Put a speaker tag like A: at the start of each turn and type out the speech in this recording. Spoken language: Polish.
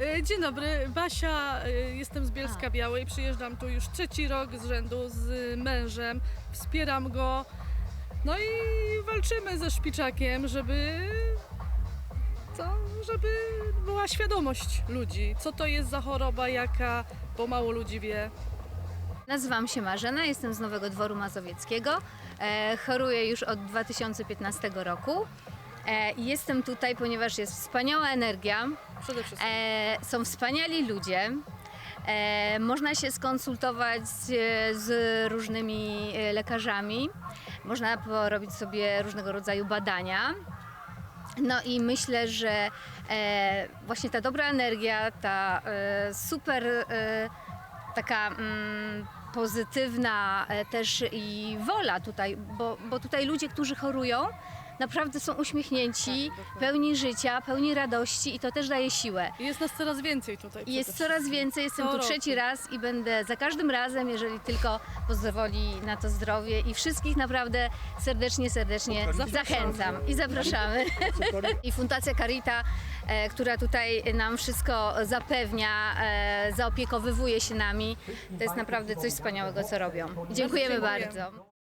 A: E, Dzień dobry, Basia, e, jestem z Bielska Białej, przyjeżdżam tu już trzeci rok z rzędu z mężem, wspieram go, no i walczymy ze szpiczakiem, żeby, co, żeby była świadomość ludzi, co to jest za choroba, jaka, bo mało ludzi wie.
B: Nazywam się Marzena, jestem z Nowego Dworu Mazowieckiego. E, choruję już od 2015 roku. E, jestem tutaj, ponieważ jest wspaniała energia,
A: Przede wszystkim.
B: e, są wspaniali ludzie. E, można się skonsultować e, z różnymi e, lekarzami, można porobić sobie różnego rodzaju badania. No i myślę, że e, właśnie ta dobra energia, ta e, super e, taka mm, pozytywna e, też i wola tutaj, bo, bo tutaj ludzie, którzy chorują, naprawdę są uśmiechnięci,
A: Tak,
B: pełni życia, pełni radości i to też daje siłę.
A: I jest nas coraz więcej tutaj.
B: I jest
A: przede
B: coraz więcej, jestem
A: Co
B: tu
A: roku.
B: trzeci raz i będę za każdym razem, jeżeli tylko pozwoli na to zdrowie i wszystkich naprawdę serdecznie, serdecznie
A: Zapraszamy.
B: zachęcam i zapraszamy. I Fundacja Carita, e, która tutaj nam wszystko zapewnia, e, zaopiekowywuje się nami, to jest naprawdę coś wspaniałego, co robią. Dziękujemy bardzo.